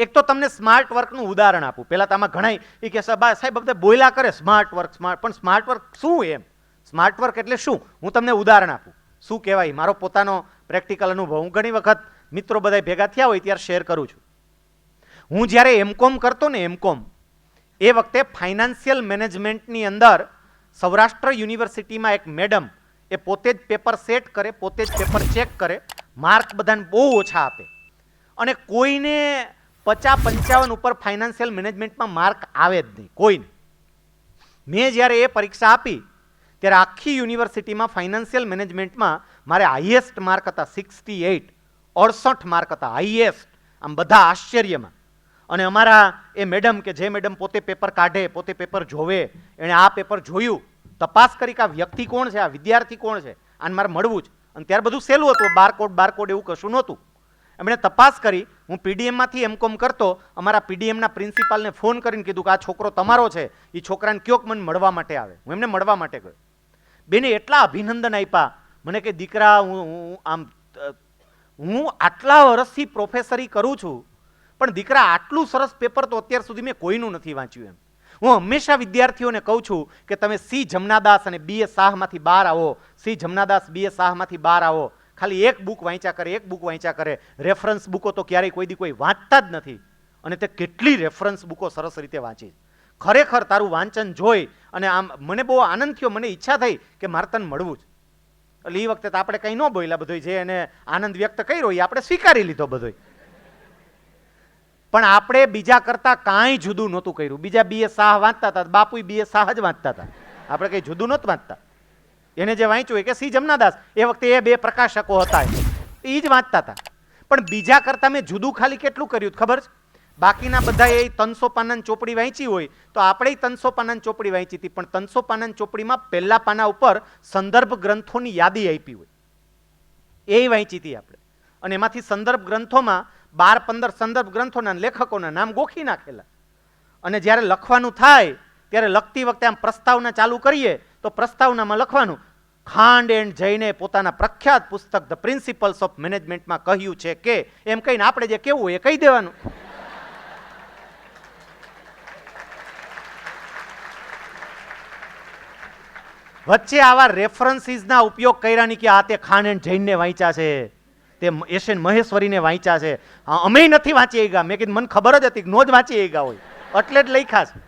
એક તો તમને સ્માર્ટ વર્કનું ઉદાહરણ આપું. પહેલાં તો આમાં ઘણા એ કે સાહેબ બધા બોયલા કરે સ્માર્ટ વર્ક સ્માર્ટ પણ સ્માર્ટ વર્ક શું એમ? સ્માર્ટ વર્ક એટલે શું? હું તમને ઉદાહરણ આપું. શું કહેવાય? મારો પોતાનો પ્રેક્ટિકલ અનુભવ. હું ઘણી વખત મિત્રો બધા ભેગા થયા હોય ત્યારે શેર કરું છું. હું જ્યારે એમકોમ કરતો ને એમકોમ એ વખતે ફાઇનાન્શિયલ મેનેજમેન્ટની અંદર સૌરાષ્ટ્ર યુનિવર્સિટીમાં એક મેડમ, એ પોતે જ પેપર સેટ કરે, પોતે જ પેપર ચેક કરે, માર્ક બધાને બહુ ઓછા આપે. અને કોઈને પચાસ પંચાવન ઉપર ફાઇનાન્શિયલ મેનેજમેન્ટમાં માર્ક આવે જ નહીં, કોઈને. મેં જ્યારે એ પરીક્ષા આપી, ત્યારે આખી યુનિવર્સિટીમાં ફાઇનાન્શિયલ મેનેજમેન્ટમાં મારે હાઈએસ્ટ માર્ક હતા સિક્સટી એઇટ અડસઠ માર્ક હતા હાઈએસ્ટ આમ બધા આશ્ચર્યમાં. અને અમારા એ મેડમ કે જે મેડમ પોતે પેપર કાઢે, પોતે પેપર જોવે, એણે આ પેપર જોયું. તપાસ કરી કે આ વ્યક્તિ કોણ છે, આ વિદ્યાર્થી કોણ છે, આને મારે મળવું જ અને ત્યારે બધું સહેલું હતું બારકોડ બારકોડ એવું કશું નહોતું. એમણે તપાસ કરી, હું પીડીએમમાંથી એમ કોમ કરતો, અમારા પીડીએમના પ્રિન્સિપાલને ફોન કરીને કીધું કે આ છોકરો તમારો છે એ છોકરાને ક્યોક મને મળવા માટે આવે. હું એમને મળવા માટે ગયો. બેને એટલા અભિનંદન આપ્યા, મને કે દીકરા, હું આમ હું આટલા વર્ષથી પ્રોફેસરી કરું છું, પણ દીકરા આટલું સરસ પેપર તો અત્યાર સુધી મેં કોઈનું નથી વાંચ્યું એમ. હું હંમેશા વિદ્યાર્થીઓને કહું છું કે તમે સી જમનાદાસ અને બી એ શાહમાંથી બહાર આવો, સી જમનાદાસ, બી એ શાહમાંથી બહાર આવો ખાલી એક બુક વાંચ્યા કરે, એક બુક વાંચ્યા કરે. રેફરન્સ બુકો તો ક્યારેય કોઈ દી કોઈ વાંચતા જ નથી. અને તે કેટલી રેફરન્સ બુકો સરસ રીતે વાંચી ખરેખર તારું વાંચન જોઈ અને આમ મને બહુ આનંદ થયો, મને ઈચ્છા થઈ કે મારે તને મળવું જ એટલે એ વખતે તો આપણે કંઈ ન બોલ્યા બધું જે એને આનંદ વ્યક્ત કર્યો એ આપણે સ્વીકારી લીધો બધોય. પણ આપણે બીજા કરતાં કાંઈ જુદું નહોતું કર્યું. બીજા બીએ શાહ વાંચતા હતા બાપુ બીએ શાહ જ વાંચતા હતા. આપણે કંઈ જુદું નહોતું વાંચતા. એને જે વાંચ્યું કે સી જમનાદાસ, એ વખતે એ બે પ્રકાશકો હતા. એ જ વાંચતા હતા. પણ બીજા કરતાં મેં જુદું ખાલી કેટલું કર્યું ખબર છે? બાકીના બધા એ ત્રણસો પાનાની ચોપડી વાંચી હોય તો આપણે ત્રણસો પાનાની ચોપડી વાંચી હતી, પણ ત્રણસો પાનાની ચોપડીમાં પહેલા પાના ઉપર સંદર્ભ ગ્રંથોની યાદી આપી હોય. એ વાંચી હતી આપણે. અને એમાંથી સંદર્ભ ગ્રંથોમાં બાર પંદર સંદર્ભ ગ્રંથોના લેખકોના નામ ગોખી નાખેલા. અને જ્યારે લખવાનું થાય, ત્યારે લખતી વખતે આમ પ્રસ્તાવના ચાલુ કરીએ, તો પ્રસ્તાવનામાં લખવાનું ખાંડ એન્ડ જઈને પોતાના પ્રખ્યાત પુસ્તક ધ પ્રિન્સિપલ્સ ઓફ મેનેજમેન્ટમાં કહ્યું છે કે એમ કહીને આપણે જે કેવું એ કહી દેવાનું. વચ્ચે આવા રેફરન્સીસના ઉપયોગ કર્યાની કે આ તે ખાન એન્ડ જૈનને વાંચ્યા છે તે એશિયન મહેશ્વરીને વાંચ્યા છે. હા, અમે નથી વાંચી ગયા મેં કીધું મને ખબર જ હતી કે નો જ વાંચી ગયા હોય. એટલે જ લખ્યા છે.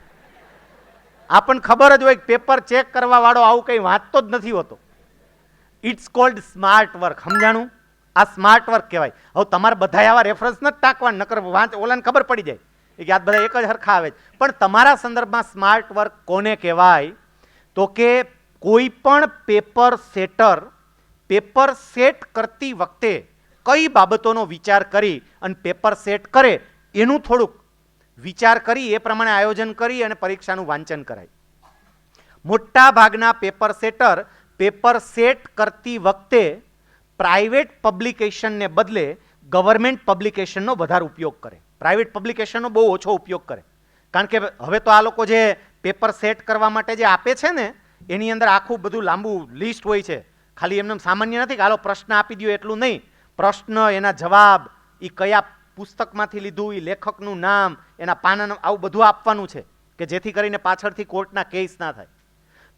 આપણને ખબર જ હોય પેપર ચેક કરવા વાળો આવું કંઈ વાંચતો જ નથી હોતો. ઇટ્સ કોલ્ડ સ્માર્ટ વર્ક સમજાણું? આ સ્માર્ટ વર્ક કહેવાય. હવે તમારે બધા આવા રેફરન્સ નથી ટાંકવા નકર વાંચ ઓલાને ખબર પડી જાય. કે આ બધા એક જ હરખા આવે છે. પણ તમારા સંદર્ભમાં સ્માર્ટ વર્ક કોને કહેવાય? તો કે કોઈ પણ પેપર સેટર પેપર સેટ કરતી વખતે કઈ બાબતોનો વિચાર કરી અને પેપર સેટ કરે, એનું થોડુંક વિચાર કરી, એ પ્રમાણે આયોજન કરી અને પરીક્ષાનું વાંચન કરાય. મોટા ભાગના પેપર સેટર પેપર સેટ કરતી વખતે પ્રાઇવેટ પબ્લિકેશનને બદલે ગવર્મેન્ટ પબ્લિકેશનનો વધારે ઉપયોગ કરે. પ્રાઇવેટ પબ્લિકેશનનો બહુ ઓછો ઉપયોગ કરે. કારણ કે હવે તો આ લોકો જે પેપર સેટ કરવા માટે જે આપે છે ને, એની અંદર આખું બધું લાંબુ લિસ્ટ હોય છે. ખાલી એમને સામાન્ય નથી કે હાલો પ્રશ્ન આપી દો એટલું નહીં. પ્રશ્ન એના જવાબ એ કયા પુસ્તકમાંથી લીધું એ લેખકનું નામ, એના પાનાનું આવું બધું આપવાનું છે કે જેથી કરીને પાછળથી કોર્ટના કેસ ના થાય.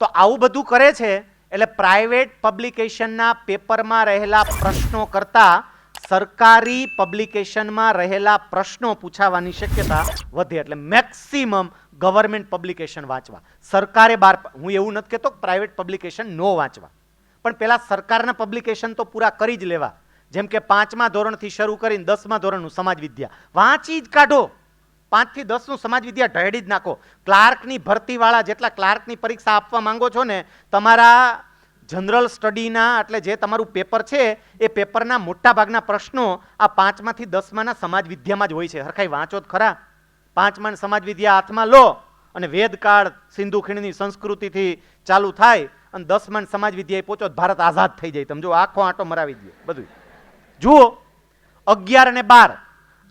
તો આવું બધું કરે છે એટલે પ્રાઇવેટ પબ્લિકેશનના પેપરમાં રહેલા પ્રશ્નો કરતાં સરકારી પબ્લિકેશનમાં રહેલા પ્રશ્નો પૂછાવાની શક્યતા વધે. એટલે મેક્સિમમ ગવર્મેન્ટ પબ્લિકેશન વાંચવા. સરકારે બાર હું એવું નથી કહેતો પ્રાઇવેટ પબ્લિકેશન નો વાંચવા. પણ પહેલાં સરકારના પબ્લિકેશન તો પૂરા કરી જ લેવા. જેમ કે પાંચમા ધોરણથી શરૂ કરીને દસમા ધોરણનું સમાજ વિદ્યા વાંચી જ કાઢો. પાંચથી દસનું સમાજ વિદ્યા ઢળી જ નાખો. ક્લાર્કની ભરતીવાળા જેટલા ક્લાર્કની પરીક્ષા આપવા માંગો છો ને, તમારા જનરલ સ્ટડીના એટલે જે તમારું પેપર છે, એ પેપરના મોટા ભાગના પ્રશ્નો આ પાંચમાંથી દસમાના સમાજ વિદ્યામાં જ હોય છે. હરખાઈ વાંચો જ ખરા. પાંચમાં સમાજ વિદ્યા હાથમાં લો અને વેદકાળ સિંધુ ખીણની સંસ્કૃતિથી ચાલુ થાય અને દસમાં સમાજ વિદ્યાએ પહોંચો ભારત આઝાદ થઈ જાય. તમે જો આખો આંટો મરાવી દે બધું જુઓ, અગિયાર અને બાર.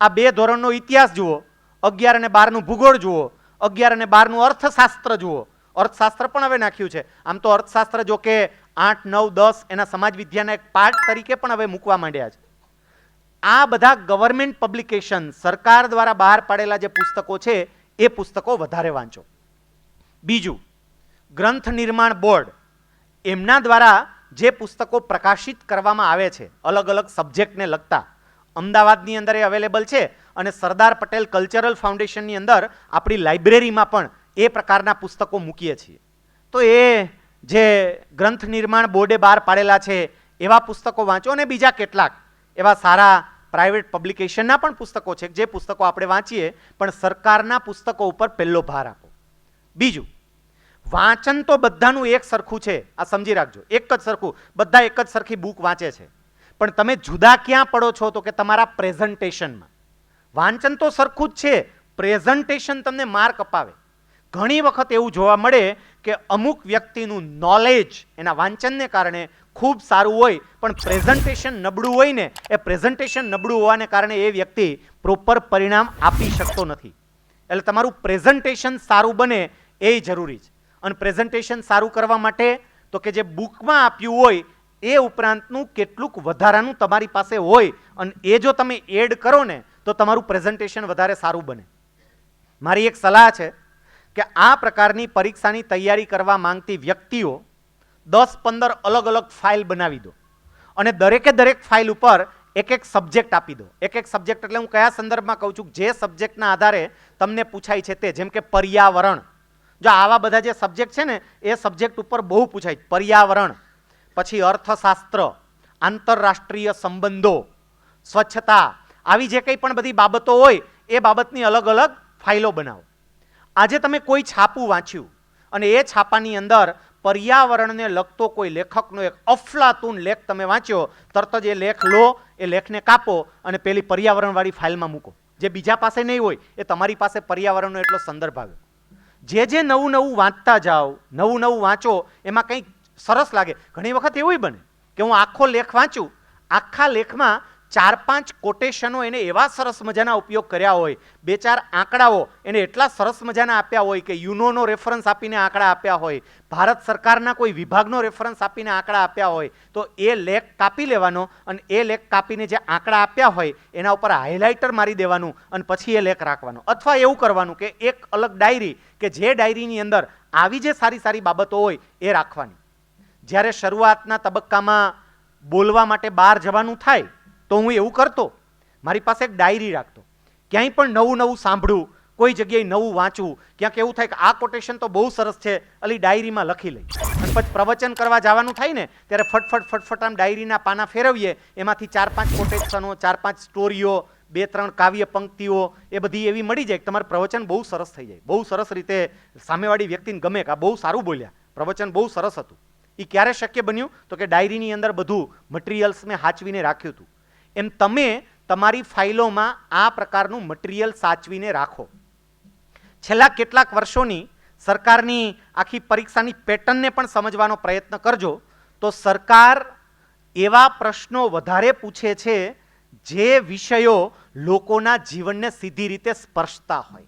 આ બે ધોરણનો ઇતિહાસ જુઓ. અગિયાર અને બારનું ભૂગોળ જુઓ. અગિયાર અને બારનું અર્થશાસ્ત્ર જુઓ. અર્થશાસ્ત્ર પણ હવે નાખ્યું છે. આમ તો અર્થશાસ્ત્ર જો કે આઠ, નવ, દસ એના સમાજ વિદ્યાના એક પાઠ તરીકે પણ હવે મૂકવા માંડ્યા છે. આ બધા ગવર્મેન્ટ પબ્લિકેશન સરકાર દ્વારા બહાર પાડેલા જે પુસ્તકો છે, એ પુસ્તકો વધારે વાંચો. બીજું, ગ્રંથ નિર્માણ બોર્ડ એમના દ્વારા જે પુસ્તકો પ્રકાશિત કરવામાં આવે છે, અલગ અલગ સબ્જેક્ટને લગતા, અમદાવાદની અંદર એ અવેલેબલ છે અને સરદાર પટેલ કલ્ચરલ ફાઉન્ડેશનની અંદર આપણી લાઇબ્રેરીમાં પણ એ પ્રકારના પુસ્તકો મૂકીએ છીએ. તો એ જે ગ્રંથ નિર્માણ બોર્ડે બહાર પાડેલા છે, એવા પુસ્તકો વાંચો અને બીજા કેટલાક એવા સારા પ્રાઇવેટ પબ્લિકેશનના પણ પુસ્તકો છે, જે પુસ્તકો આપણે વાંચીએ, પણ સરકારના પુસ્તકો ઉપર પહેલો ભાર આપો. બીજું, વાંચન તો બધાનું એક સરખું છે, આ સમજી રાખજો, એક જ સરખું, બધા એક જ સરખી બુક વાંચે છે. પણ તમે જુદા ક્યાં પડો છો તો કે તમારા પ્રેઝન્ટેશનમાં વાંચન તો સરખું જ છે પ્રેઝન્ટેશન તમને માર્ક અપાવે. ઘણી વખત એવું જોવા મળે કે અમુક વ્યક્તિનું નોલેજ એના વાંચનને કારણે ખૂબ સારું હોય, પણ પ્રેઝન્ટેશન નબળું હોય ને, એ પ્રેઝન્ટેશન નબળું હોવાને કારણે એ વ્યક્તિ પ્રોપર પરિણામ આપી શકતો નથી. એટલે તમારું પ્રેઝન્ટેશન સારું બને એ જરૂરી છે. અને પ્રેઝન્ટેશન સારું કરવા માટે તો કે જે બુકમાં આપ્યું હોય, એ ઉપરાંતનું કેટલુંક વધારાનું તમારી પાસે હોય, અને એ જો તમે એડ કરો ને, તો તમારું પ્રેઝન્ટેશન વધારે સારું બને. મારી એક સલાહ છે કે આ પ્રકારની પરીક્ષાની તૈયારી કરવા માંગતી વ્યક્તિઓ દસ પંદર અલગ અલગ ફાઇલ બનાવી દો અને દરેકે દરેક ફાઇલ ઉપર એક એક સબ્જેક્ટ આપી દો. એક એક સબ્જેક્ટ એટલે હું કયા સંદર્ભમાં કહું છું? જે સબ્જેક્ટના આધારે તમને પૂછાય છે તે, જેમ કે પર્યાવરણ. જો આવા બધા જે સબ્જેક્ટ છે ને, એ સબ્જેક્ટ ઉપર બહુ પૂછાય પર્યાવરણ, પછી અર્થશાસ્ત્ર, આંતરરાષ્ટ્રીય સંબંધો, સ્વચ્છતા, આવી જે કંઈ પણ બધી બાબતો હોય, એ બાબતની અલગ અલગ ફાઇલો બનાવો. આજે તમે કોઈ છાપું વાંચ્યું અને એ છાપાની અંદર પર્યાવરણને લગતો કોઈ લેખકનો એક અફલાતુન લેખ તમે વાંચ્યો, તરત જ એ લેખ લો, એ લેખને કાપો અને પેલી પર્યાવરણવાળી ફાઇલમાં મૂકો. જે બીજા પાસે નહીં હોય, એ તમારી પાસે પર્યાવરણનો એટલો સંદર્ભ આવે. જે જે નવું નવું વાંચતા જાઓ, નવું નવું વાંચો, એમાં કંઈક સરસ લાગે. ઘણી વખત એવું બને કે હું આખો લેખ વાંચું, આખા લેખમાં ચાર પાંચ કોટેશનો એને એવા સરસ મજાના ઉપયોગ કર્યા હોય બે ચાર આંકડાઓ એને એટલા સરસ મજાના આપ્યા હોય કે યુનોનો રેફરન્સ આપીને આંકડા આપ્યા હોય, ભારત સરકારના કોઈ વિભાગનો રેફરન્સ આપીને આંકડા આપ્યા હોય, તો એ લેખ કાપી લેવાનો અને એ લેખ કાપીને જે આંકડા આપ્યા હોય, એના ઉપર હાઇલાઇટર મારી દેવાનું અને પછી એ લેખ રાખવાનો. અથવા એવું કરવાનું કે એક અલગ ડાયરી કે જે ડાયરીની અંદર આવી જે સારી સારી બાબતો હોય, એ રાખવાની. જ્યારે શરૂઆતના તબક્કામાં બોલવા માટે બહાર જવાનું થાય તો હું એવું કરતો, મારી પાસે એક ડાયરી રાખતો. ક્યાંય પણ નવું નવું સાંભળું, કોઈ જગ્યાએ નવું વાંચવું ક્યાંક એવું થાય કે આ કોટેશન તો બહુ સરસ છે, અલી ડાયરીમાં લખી લઈ. અને પછી પ્રવચન કરવા જવાનું થાય ને, ત્યારે ફટફટ ફટફટ આમ ડાયરીના પાના ફેરવીએ, એમાંથી ચાર પાંચ કોટેશનો ચાર પાંચ સ્ટોરીઓ બે ત્રણ કાવ્ય પંક્તિઓ, એ બધી એવી મળી જાય કે તમારું પ્રવચન બહુ સરસ થઈ જાય. બહુ સરસ રીતે સામેવાળી વ્યક્તિને ગમે કે આ બહુ સારું બોલ્યા. પ્રવચન બહુ સરસ હતું. એ ક્યારે શક્ય બન્યું? તો કે ડાયરીની અંદર બધું મટીરિયલ્સ મેં હાચવીને રાખ્યું હતું. એમ તમે તમારી ફાઇલોમાં આ પ્રકારનું મટીરિયલ સાચવીને રાખો. છેલ્લા કેટલાક વર્ષોની સરકારની આખી પરીક્ષાની પેટર્નને પણ સમજવાનો પ્રયત્ન કરજો તો સરકાર એવા પ્રશ્નો વધારે પૂછે છે જે વિષયો લોકોના જીવનને સીધી રીતે સ્પર્શતા હોય.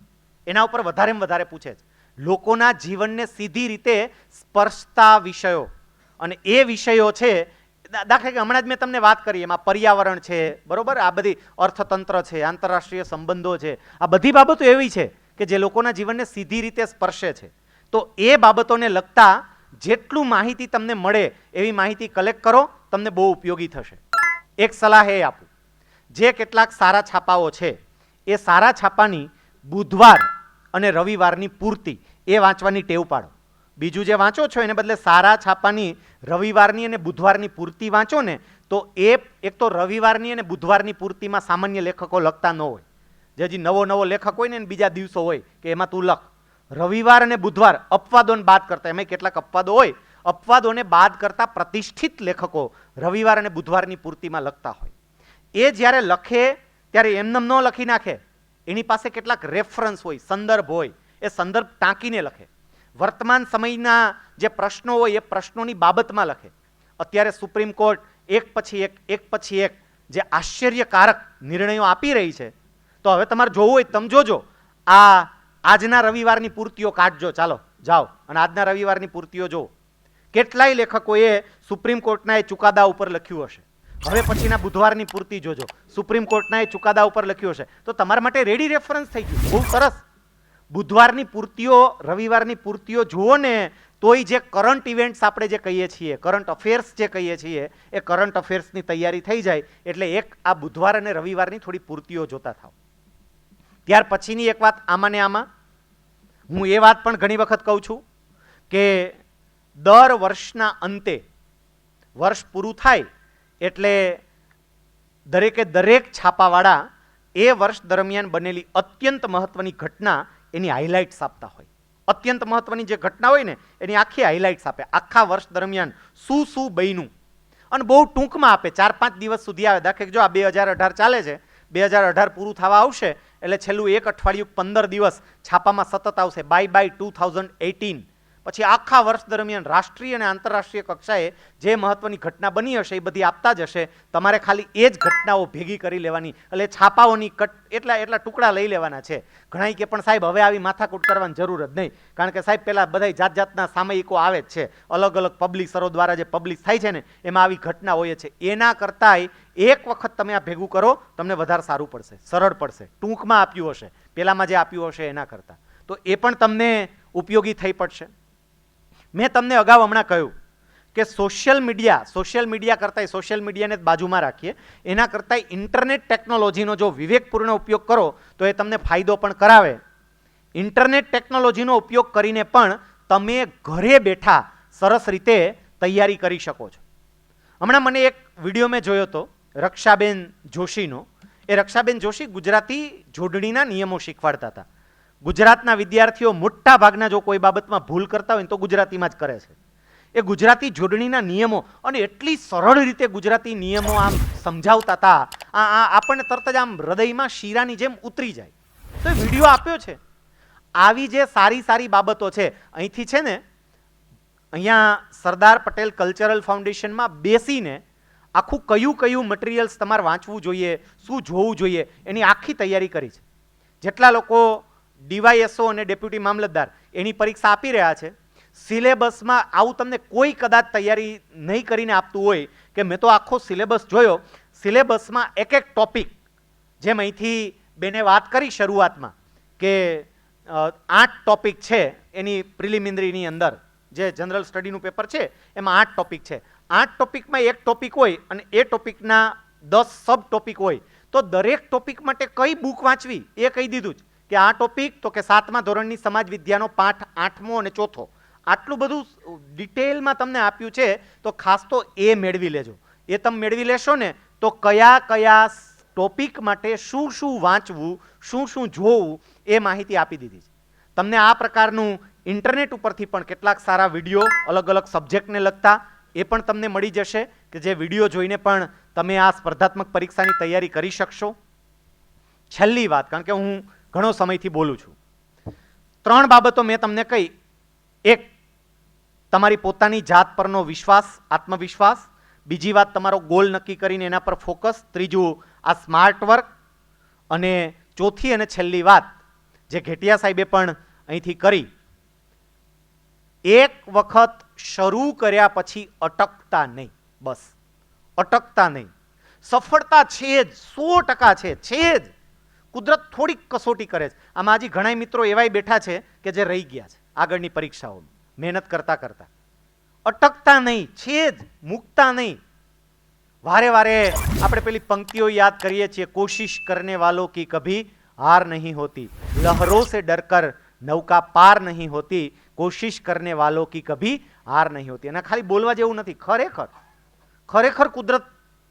એના ઉપર વધારેમાં વધારે પૂછે છે. લોકોના જીવનને સીધી રીતે સ્પર્શતા વિષયો. અને એ વિષયો છે દાખલા કે હમણાં જ મેં તમને વાત કરી, એમાં પર્યાવરણ છે, બરોબર? આ બધી અર્થતંત્ર છે, આંતરરાષ્ટ્રીય સંબંધો છે, આ બધી બાબતો એવી છે કે જે લોકોના જીવનને સીધી રીતે સ્પર્શે છે. તો એ બાબતોને લગતા જેટલું માહિતી તમને મળે, એવી માહિતી કલેક્ટ કરો, તમને બહુ ઉપયોગી થશે. એક સલાહ એ આપું. જે કેટલાક સારા છાપાઓ છે, એ સારા છાપાની બુધવાર અને રવિવારની પૂર્તિ એ વાંચવાની ટેવ પાડો. બીજું જે વાંચો છો એને બદલે સારા છાપાની, રવિવારની અને બુધવારની પૂર્તિ વાંચો ને, તો એ એક તો રવિવારની અને બુધવારની પૂર્તિમાં સામાન્ય લેખકો લખતા ન હોય. જે હજી નવો નવો લેખક હોય ને બીજા દિવસો હોય કે એમાં તું લખ. રવિવાર અને બુધવાર અપવાદોને બાદ કરતા, એમાં કેટલાક અપવાદો હોય, અપવાદોને બાદ કરતા પ્રતિષ્ઠિત લેખકો રવિવાર અને બુધવારની પૂર્તિમાં લખતા હોય. એ જ્યારે લખે, ત્યારે એમનેમ ન લખી નાખે. એની પાસે કેટલાક રેફરન્સ હોય, સંદર્ભ હોય, એ સંદર્ભ ટાંકીને લખે. વર્તમાન સમયના જે પ્રશ્નો હોય એ પ્રશ્નોની બાબતમાં લખે. અત્યારે સુપ્રીમ કોર્ટ એક પછી એક એક પછી એક જે આશ્ચર્યકારક નિર્ણયો આપી રહી છે. તો હવે તમારે જોવું હોય તમે જોજો. આ આજના રવિવારની પૂર્તિઓ કાઢજો. ચાલો, જાઓ. અને આજના રવિવારની પૂર્તિઓ જુઓ કેટલાય લેખકોએ સુપ્રીમ કોર્ટના એ ચુકાદા ઉપર લખ્યું હશે. હવે પછીના બુધવારની પૂર્તિ જોજો. સુપ્રીમ કોર્ટના એ ચુકાદા ઉપર લખ્યું છે તો તમારા માટે રેડી રેફરન્સ થઈ ગયું. બહુ સરસ. બુધવારની પૂર્તિઓ, રવિવારની પૂર્તિઓ જુઓ ને, તોય જે કરંટ ઇવેન્ટ્સ આપણે જે કહીએ છીએ કરંટ અફેર્સ જે કહીએ છીએ, એ કરંટ અફેર્સની તૈયારી થઈ જાય, એટલે એક આ બુધવાર અને રવિવારની થોડી પૂર્તિઓ જોતા થાવ ત્યાર પછીની એક વાત આમાં ને આમાં. હું એ વાત પણ ઘણી વખત કહું છું કે દર વર્ષના અંતે વર્ષ પૂરું થાય એટલે દરેકે દરેક છાપાવાળા એ વર્ષ દરમિયાન બનેલી અત્યંત મહત્વની ઘટના એની હાઇલાઇટ્સ આપતા હોય. અત્યંત મહત્વની જે ઘટના હોય ને, એની આખી હાઇલાઇટ્સ આપે. આખા વર્ષ દરમિયાન શું શું બન્યું. અને બહુ ટૂંકમાં આપે. ચાર પાંચ દિવસ સુધી આવે. દાખલે જો આ બે હજાર અઢાર ચાલે છે, બે હજાર અઢાર પૂરું થવા આવશે, એટલે છેલ્લું એક અઠવાડિયું પંદર દિવસ છાપામાં સતત આવશે. Bye bye two thousand eighteen પછી આખા વર્ષ દરમિયાન રાષ્ટ્રીય અને આંતરરાષ્ટ્રીય કક્ષાએ જે મહત્વની ઘટના બની હશે એ બધી આપતા જ હશે. તમારે ખાલી એ જ ઘટનાઓ ભેગી કરી લેવાની. એટલે છાપાઓની કટ એટલા એટલા ટુકડા લઈ લેવાના છે. ઘણા કે પણ સાહેબ, હવે આવી માથાકૂટ કરવાની જરૂર જ નહીં. કારણ કે સાહેબ પહેલાં બધા જાત જાતના સામયિકો આવે જ છે. અલગ અલગ પબ્લિશરો દ્વારા જે પબ્લિશ થાય છે ને, એમાં આવી ઘટના હોય છે. એના કરતાંય એક વખત તમે આ ભેગું કરો, તમને વધારે સારું પડશે. સરળ પડશે. ટૂંકમાં આપ્યું હશે. પહેલામાં જે આપ્યું હશે એના કરતાં. તો એ પણ તમને ઉપયોગી થઈ પડશે. મેં તમને અગાઉ હમણાં કહ્યું કે સોશિયલ મીડિયા સોશિયલ મીડિયા કરતાંય સોશિયલ મીડિયાને જ બાજુમાં રાખીએ. એના કરતાંય ઇન્ટરનેટ ટેકનોલોજીનો જો વિવેકપૂર્ણ ઉપયોગ કરો, તો એ તમને ફાયદો પણ કરાવે. ઇન્ટરનેટ ટેકનોલોજીનો ઉપયોગ કરીને પણ તમે ઘરે બેઠા સરસ રીતે તૈયારી કરી શકો છો. હમણાં મને એક વીડિયો મેં જોયો હતો, રક્ષાબેન જોશીનો. એ રક્ષાબેન જોશી ગુજરાતી જોડણીના નિયમો શીખવાડતા હતા. ગુજરાતના વિદ્યાર્થીઓ મોટા ભાગના જો કોઈ બાબતમાં ભૂલ કરતા હોય તો ગુજરાતીમાં જ કરે છે. એ ગુજરાતી જોડણીના નિયમો અને એટલી સરળ રીતે ગુજરાતી નિયમો આમ સમજાવતા હતા, આ આ આપણને તરત જ આમ હૃદયમાં શીરાની જેમ ઉતરી જાય. તો એ વીડિયો આપ્યો છે. આવી જે સારી સારી બાબતો છે, અહીંથી છે ને, અહીંયા સરદાર પટેલ કલ્ચરલ ફાઉન્ડેશનમાં બેસીને આખું કયું કયું મટીરિયલ્સ તમારે વાંચવું જોઈએ, શું જોવું જોઈએ, એની આખી તૈયારી કરી છે. જેટલા લોકો ડીવાયએસઓ અને ડેપ્યુટી મામલતદાર એની પરીક્ષા આપી રહ્યા છે. સિલેબસમાં આવું તમને કોઈ કદાચ તૈયારી નહીં કરીને આપતું હોય કે મેં તો આખો સિલેબસ જોયો. સિલેબસમાં એક એક ટોપિક જેમ અહીંથી બેને વાત કરી શરૂઆતમાં કે આઠ ટોપિક છે એની પ્રિલિમિનરીની અંદર. જે જનરલ સ્ટડીનું પેપર છે, એમાં આઠ ટોપિક છે. આઠ ટોપિકમાં એક ટોપિક હોય અને એ ટોપિકના દસ સબ ટોપિક હોય. તો દરેક ટોપિક માટે કઈ બુક વાંચવી એ કહી દીધું જ. કે આ ટોપિક, તો કે સાતમા ધોરણની સમાજ વિદ્યાનો પાઠ આઠમો અને ચોથો. આટલું બધું ડિટેલમાં તમને આપ્યું છે, તો ખાસ તો એ મેળવી લેજો. એ તમે મેળવી લેશો ને, તો કયા કયા ટોપિક માટે શું શું વાંચવું, શું શું જોવું, એ માહિતી આપી દીધી છે. તમને આ પ્રકારનું ઇન્ટરનેટ ઉપરથી પણ કેટલાક સારા વીડિયો, અલગ અલગ સબ્જેક્ટને લગતા, એ પણ તમને મળી જશે, કે જે વીડિયો જોઈને પણ તમે આ સ્પર્ધાત્મક પરીક્ષાની તૈયારી કરી શકશો. છેલ્લી વાત, કારણ કે હું ઘણો સમયથી બોલું છું. ત્રણ બાબતો મેં તમને કહી. એક, તમારી પોતાની જાત પરનો વિશ્વાસ, આત્મવિશ્વાસ. બીજી વાત, તમારો ગોલ નક્કી કરીને એના પર ફોકસ ત્રીજું, આ સ્માર્ટ વર્ક અને ચોથી અને છેલ્લી વાત, જે ઘેટિયા સાહેબે પણ અહીંથી કરી. એક વખત શરૂ કર્યા પછી અટકતા નહીં. બસ. અટકતા નહીં. સફળતા છે જ, સો ટકા છે છે જ. કુદરત થોડીક કસોટી કરે છે. આમાં હજી ઘણા મિત્રો એવાય બેઠા છે કે જે રહી ગયા છે આગળની પરીક્ષાઓમાં. મહેનત કરતા કરતા. અટકતા નહીં છે જ મૂકતા નહીં. વારે વારે આપણે પેલી પંક્તિઓ યાદ કરીએ છીએ, કોશિશ કરને વાલો કી કભી હાર નહીં હોતી. લહરો સે ડરકર નૌકા પાર નહીં હોતી. કોશિશ કરને વાલો કી કભી હાર નહીં હોતી. એના ખાલી બોલવા જેવું નથી, ખરેખર. ખરેખર કુદરત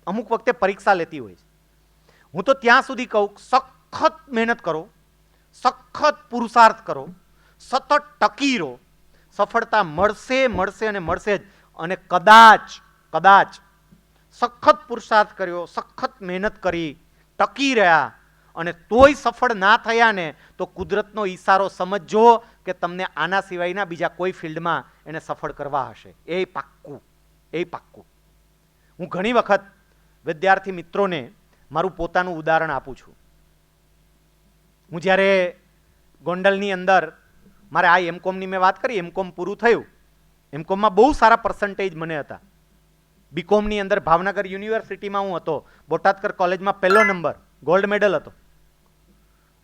અમુક વખતે પરીક્ષા લેતી હોય છે. હું તો ત્યાં સુધી કહું સખત મહેનત કરો, સખત પુરુષાર્થ કરો, સતત ટકી રહો. સફળતા મળશે મળશે અને મળશે જ. અને કદાચ કદાચ સખત પુરુષાર્થ કર્યો, સખત મહેનત કરી, ટકી રહ્યા અને તોય સફળ ના થયા ને, તો કુદરતનો ઈશારો સમજજો કે તમને આના સિવાયના બીજા કોઈ ફિલ્ડમાં એને સફળ કરવા હશે. એ પાક્કું એ પાક્કું. હું ઘણી વખત વિદ્યાર્થી મિત્રોને મારું પોતાનું ઉદાહરણ આપું છું. હું જ્યારે ગોંડલની અંદર, મારે આ એમકોમની મેં વાત કરી, એમકોમ પૂરું થયું. એમકોમમાં બહુ સારા પર્સન્ટેજ મને હતા. બીકોમની અંદર ભાવનગર યુનિવર્સિટીમાં હું હતો, બોટાદકર કોલેજમાં પહેલો નંબર, ગોલ્ડ મેડલ હતો.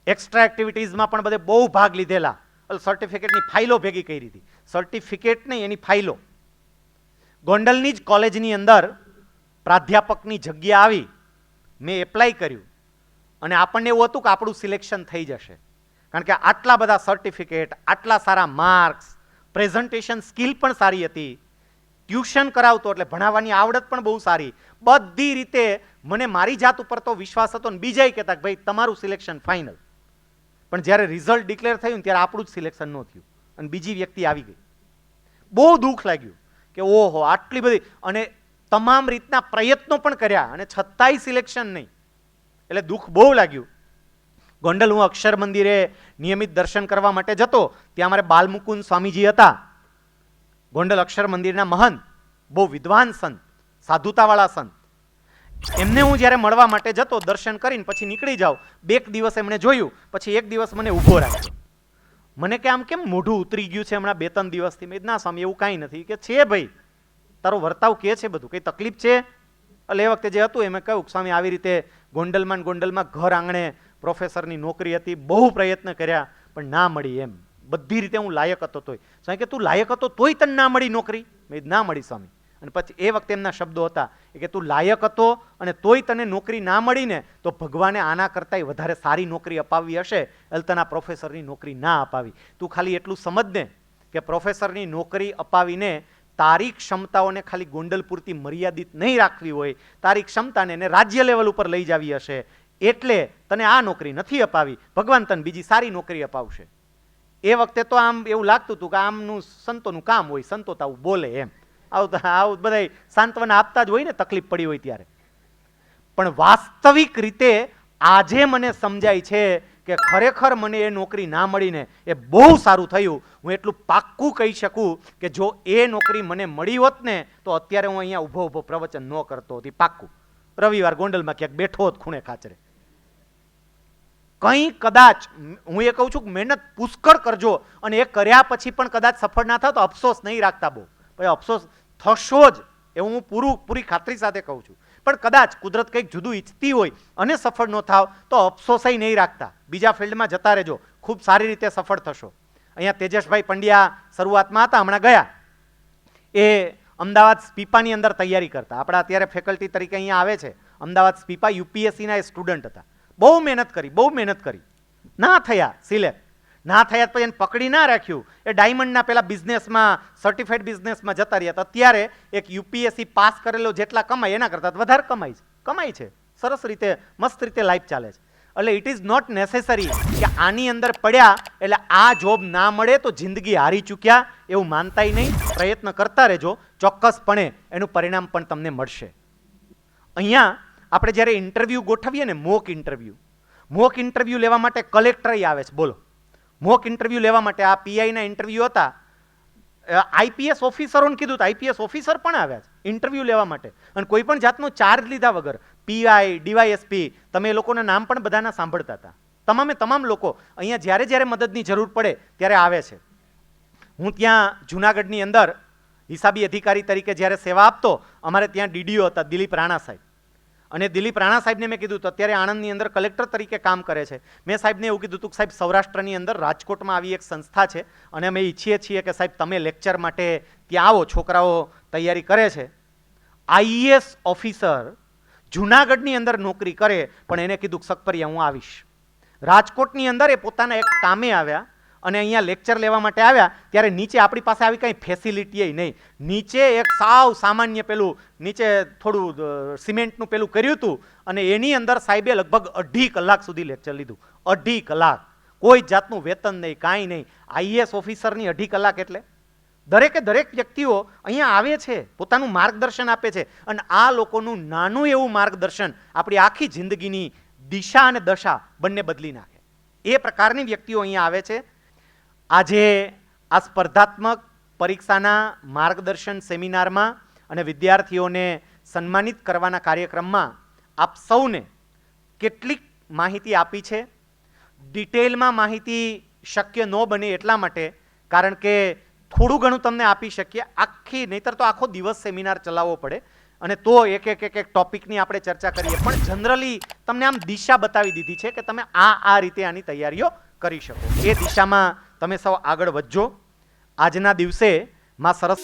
એક્સ્ટ્રા એક્ટિવિટીઝમાં પણ બધે બહુ ભાગ લીધેલા. સર્ટિફિકેટની ફાઇલો ભેગી કરી હતી. સર્ટિફિકેટ નહીં, એની ફાઇલો. ગોંડલની જ કોલેજની અંદર પ્રાધ્યાપકની જગ્યા આવી. મેં એપ્લાય કર્યું. અને આપણને એવું હતું કે આપણું સિલેક્શન થઈ જશે. કારણ કે આટલા બધા સર્ટિફિકેટ આટલા સારા માર્ક્સ પ્રેઝન્ટેશન સ્કિલ પણ સારી હતી. ટ્યુશન કરાવતો એટલે ભણાવવાની આવડત પણ બહુ સારી. બધી રીતે મને મારી જાત ઉપર તો વિશ્વાસ હતો ને બીજાય કહેતા કે ભાઈ, તમારું સિલેક્શન ફાઇનલ પણ જ્યારે રિઝલ્ટ ડિક્લેર થયું ત્યારે આપણું જ સિલેક્શન ન થયું. અને બીજી વ્યક્તિ આવી ગઈ. બહુ દુઃખ લાગ્યું કે ઓહો, આટલી બધી, અને તમામ રીતના પ્રયત્નો પણ કર્યા અને છતાંય સિલેક્શન નહીં. એટલે દુઃખ બહુ લાગ્યું. ગોંડલ હું અક્ષર મંદિરે નિયમિત દર્શન કરવા માટે જતો, ત્યાં અમારે બાલમુકુંદ સ્વામીજી હતા. ગોંડલ અક્ષર મંદિરના મહંત, બહુ વિદ્વાન સંત, સાધુતાવાળા સંત. એમને હું જ્યારે મળવા માટે જતો, દર્શન કરીને પછી નીકળી જાઉં, બે દિવસ એમણે જોયું, પછી એક દિવસ મને ઊભો રાખ્યો. મને કે, આમ કેમ મોઢું ઉતરી ગયું છે હમણાં બે ત્રણ દિવસથી? મેં ના સ્વામી, એવું કાંઈ નથી. કે, છે ભાઈ, તારો વર્તાવ કે છે બધું? કંઈ તકલીફ છે? એટલે એ વખતે જે હતું એ મેં કહ્યું સ્વામી આવી રીતે ગોંડલમાં ગોંડલમાં ઘર આંગણે પ્રોફેસરની નોકરી હતી, બહુ પ્રયત્ન કર્યા, પણ ના મળી એમ. બધી રીતે હું લાયક હતો તોય. સ્વામી કે તું લાયક હતો તોય તને ના મળી નોકરી? મેં ના મળી સ્વામી. અને પછી એ વખતે એમના શબ્દો હતા કે તું લાયક હતો અને તોય તને નોકરી ના મળી ને, તો ભગવાને આના કરતાંય વધારે સારી નોકરી અપાવી હશે, અલ્તના પ્રોફેસરની નોકરી ના અપાવી. તું ખાલી એટલું સમજને કે પ્રોફેસરની નોકરી અપાવીને તારી ક્ષમતાઓને ખાલી ગોંડલ પૂરતી મર્યાદિત નહીં રાખવી હોય તારી ક્ષમતાને એને રાજ્ય લેવલ ઉપર લઈ જાવી હશે. એટલે તને આ નોકરી નથી અપાવી. ભગવાન તને બીજી સારી નોકરી અપાવશે. એ વખતે તો આમ એવું લાગતું હતું કે આમનું સંતોનું કામ હોય, સંતો તો આવું બોલે એમ. આવું આવું બધા સાંત્વના આપતા જ હોય ને, તકલીફ પડી હોય ત્યારે. પણ વાસ્તવિક રીતે આજે મને સમજાય છે કે ખરેખર મને એ નોકરી ના મળીને એ બહુ સારું થયું. હું એટલું પાક્કું કહી શકું કે જો એ નોકરી મને મળી હોત ને, તો અત્યારે હું અહીંયા ઊભો ઊભો પ્રવચન ન કરતો હતી. પાક્કું. રવિવાર ગોંડલમાં ક્યાંક બેઠો હોત ખૂણે ખાચરે. કંઈ કદાચ, હું એ કહું છું કે મહેનત પુષ્કળ કરજો અને એ કર્યા પછી પણ કદાચ સફળ ના થાય તો અફસોસ નહીં રાખતા બહુ. ભાઈ અફસોસ થશો જ, એવું હું પૂરું, પૂરી ખાતરી સાથે કહું છું. પણ કદાચ કુદરત કંઈક જુદું ઈચ્છતી હોય અને સફળ ન થાવ, તો અફસોસય નહીં રાખતા. બીજા ફિલ્ડમાં જતા રહેજો. ખૂબ સારી રીતે સફળ થશો. અહીંયા તેજસભાઈ પંડ્યા શરૂઆતમાં હતા, હમણાં ગયા. એ અમદાવાદ સ્પીપાની અંદર તૈયારી કરતા. આપણા અત્યારે ફેકલ્ટી તરીકે અહીંયા આવે છે. અમદાવાદ સ્પીપા યુપીએસસીના એ સ્ટુડન્ટ હતા. બહુ મહેનત કરી, બહુ મહેનત કરી. ના થયા સિલેક્ટ ના થયા પછી એને પકડી ના રાખ્યું. એ ડાયમંડના પેલા બિઝનેસમાં સર્ટિફાઈડ બિઝનેસમાં જતા રહ્યા. તો અત્યારે એક યુપીએસસી પાસ કરેલો જેટલા કમાય, એના કરતાં વધારે કમાય છે. કમાય છે. સરસ રીતે, મસ્ત રીતે લાઈફ ચાલે છે. એટલે ઇટ ઇઝ નોટ નેસેસરી કે આની અંદર પડ્યા, એટલે આ જોબ ના મળે તો જિંદગી હારી ચૂક્યા, એવું માનતાય નહીં. પ્રયત્ન કરતા રહેજો. ચોક્કસપણે એનું પરિણામ પણ તમને મળશે. અહીંયા આપણે જ્યારે ઇન્ટરવ્યૂ ગોઠવીએ ને મોક ઇન્ટરવ્યૂ મોક ઇન્ટરવ્યૂ લેવા માટે કલેક્ટરય આવે છે. બોલો. મોક ઇન્ટરવ્યૂ લેવા માટે આ પીઆઈના ઇન્ટરવ્યૂ હતા. આઈપીએસ ઓફિસરોને કીધું તો આઈપીએસ ઓફિસર પણ આવ્યા છે ઇન્ટરવ્યૂ લેવા માટે. અને કોઈ પણ જાતનો ચાર્જ લીધા વગર પીઆઈ, ડીવાયએસપી, તમે એ લોકોના નામ પણ બધાના સાંભળતા હતા. તમામે તમામ લોકો અહીંયા જ્યારે જ્યારે મદદની જરૂર પડે ત્યારે આવે છે. હું ત્યાં જુનાગઢની અંદર હિસાબી અધિકારી તરીકે જ્યારે સેવા આપતો, અમારે ત્યાં ડીડીઓ હતા, દિલીપ રાણા સાહેબ. અને દિલીપ રાણા સાહેબને મેં કીધું, તો અત્યારે આણંદની અંદર કલેક્ટર તરીકે કામ કરે છે. મેં સાહેબને એવું કીધું હતું કે, સાહેબ, સૌરાષ્ટ્રની અંદર રાજકોટમાં આવી એક સંસ્થા છે અને અમે ઈચ્છીએ છીએ કે, સાહેબ, તમે લેક્ચર માટે ત્યાં આવો, છોકરાઓ તૈયારી કરે છે. આઈએએસ ઓફિસર જુનાગઢની અંદર નોકરી કરે, પણ એને કીધું સકપરિયા હું આવીશ. રાજકોટની અંદર એ પોતાના એક કામે આવ્યા અને અહીંયા લેક્ચર લેવા માટે આવ્યા, ત્યારે નીચે આપણી પાસે આવી કંઈ ફેસિલિટીએ નહીં. નીચે એક સાવ સામાન્ય પેલું, નીચે થોડું સિમેન્ટનું પેલું કર્યું હતું અને એની અંદર સાહેબે લગભગ અઢી કલાક સુધી લેક્ચર લીધું. અઢી કલાક. કોઈ જાતનું વેતન નહીં, કાંઈ નહીં. આઈએસ ઓફિસરની અઢી કલાક એટલે. દરેકે દરેક વ્યક્તિઓ અહીંયા આવે છે, પોતાનું માર્ગદર્શન આપે છે અને આ લોકોનું નાનું એવું માર્ગદર્શન આપણી આખી જિંદગીની દિશા અને દશા બંને બદલી નાખે. એ પ્રકારની વ્યક્તિઓ અહીંયા આવે છે. આજે આ સ્પર્ધાત્મક પરીક્ષાના માર્ગદર્શન સેમિનારમાં અને વિદ્યાર્થીઓને સન્માનિત કરવાના કાર્યક્રમમાં આપ સૌને કેટલીક માહિતી આપી છે. ડિટેલમાં માહિતી શક્ય ન બને એટલા માટે, કારણ કે થોડું ઘણું તમને આપી શકીએ. આખી, નહીતર તો આખો દિવસ સેમિનાર ચલાવવો પડે. અને તો એક એક એક એક ટોપિકની આપણે ચર્ચા કરીએ. પણ જનરલી તમને આમ દિશા બતાવી દીધી છે કે તમે આ આ રીતે આની તૈયારીઓ કરી શકો. એ દિશામાં તમે સૌ આગળ વધજો. આજના દિવસે માં સરસ